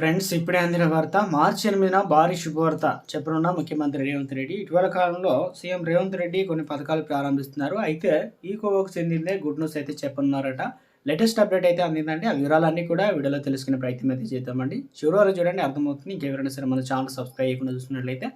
Friends ఇప్పుడే అందిన వార్త మార్చి ఎనిమిదిన భారీ శుభవార్త చెప్పనున్న ముఖ్యమంత్రి రేవంత్ రెడ్డి. ఇటీవల కాలంలో సీఎం రేవంత్ రెడ్డి కొన్ని పథకాలు ప్రారంభిస్తున్నారు. అయితే ఈ కోవకు చెందిందే గుడ్ న్యూస్ అయితే చెప్పనున్నారట. లేటెస్ట్ అప్డేట్ అయితే అందిందంటే ఆ వివరాలన్నీ కూడా వీడియోలో తెలుసుకునే ప్రయత్నం అయితే చేద్దామండి. చివరి వరకు చూడండి అర్థమవుతుంది. ఇంకెవరైనా సరే మన ఛానల్ సబ్స్క్రైబ్ చేయకుండా చూస్తున్నట్లయితే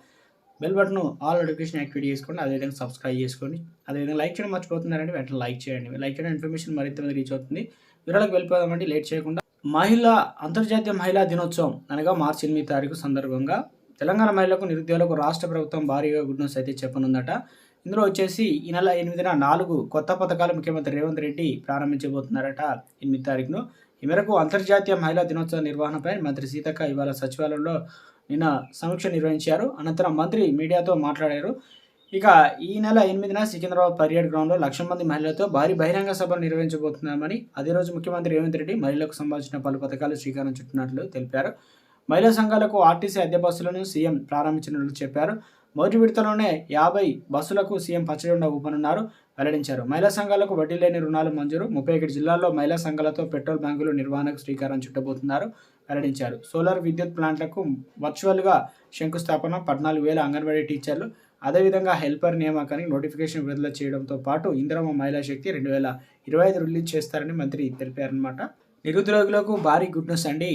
bell button all notification activate చేసుకోండి. అదేవిధంగా సబ్స్క్రైబ్ చేసుకోండి. అదేవిధంగా లైక్ చేయడం మర్చిపోతున్నారంటే వెంటనే లైక్ చేయండి. లైక్ చేయడం ఇన్ఫర్మేషన్ మరింత రీచ్ అవుతుంది. వివరాలకు వెళ్ళిపోదామండి. లేట్ చేయకుండా మహిళా అంతర్జాతీయ మహిళా దినోత్సవం అనగా మార్చి ఎనిమిది తారీఖు సందర్భంగా తెలంగాణ మహిళలకు నిరుద్యోగులకు రాష్ట్ర ప్రభుత్వం భారీగా గుడ్ న్యూస్ అయితే చెప్పనుందట. ఇందులో వచ్చేసి ఈ నెల ఎనిమిదిన నాలుగు కొత్త పథకాలు ముఖ్యమంత్రి రేవంత్ రెడ్డి ప్రారంభించబోతున్నారట ఎనిమిది తారీఖును. ఈ మేరకు అంతర్జాతీయ మహిళా దినోత్సవ నిర్వహణపై మంత్రి సీతక్క ఇవాళ సచివాలయంలో నిన్న సమీక్ష నిర్వహించారు. అనంతరం మంత్రి మీడియాతో మాట్లాడారు. ఇక ఈ నెల ఎనిమిదిన సికింద్రాబాద్ పర్యాడ్ గ్రౌండ్లో లక్ష మంది మహిళలతో భారీ బహిరంగ సభను నిర్వహించబోతున్నామని అదే రోజు ముఖ్యమంత్రి రేవంత్ రెడ్డి మహిళలకు సంబంధించిన పలు పథకాలు శ్రీకారం చుట్టినట్లు తెలిపారు. మహిళా సంఘాలకు ఆర్టీసీ అద్దె బస్సులను సీఎం ప్రారంభించినట్లు చెప్పారు. మొదటి విడతలోనే యాభై బస్సులకు సీఎం పచ్చడి ఊపనున్నారు వెల్లడించారు. మహిళా సంఘాలకు వడ్డీ లేని రుణాలు మంజూరు ముప్పై ఒకటి జిల్లాల్లో మహిళా సంఘాలతో పెట్రోల్ బ్యాంకులు నిర్వహణకు శ్రీకారం చుట్టబోతున్నారు వెల్లడించారు. సోలార్ విద్యుత్ ప్లాంట్లకు వర్చువల్గా శంకుస్థాపన పద్నాలుగు వేల అంగన్వాడీ టీచర్లు అదేవిధంగా హెల్పర్ నియామకానికి నోటిఫికేషన్ విడుదల చేయడంతో పాటు ఇందిరమ్మ మహిళా శక్తి రెండు వేల ఇరవై ఐదు రిలీజ్ చేస్తారని మంత్రి తెలిపారనమాట నిరుద్యోగులకు భారీ గుడ్ న్యూస్ అండి.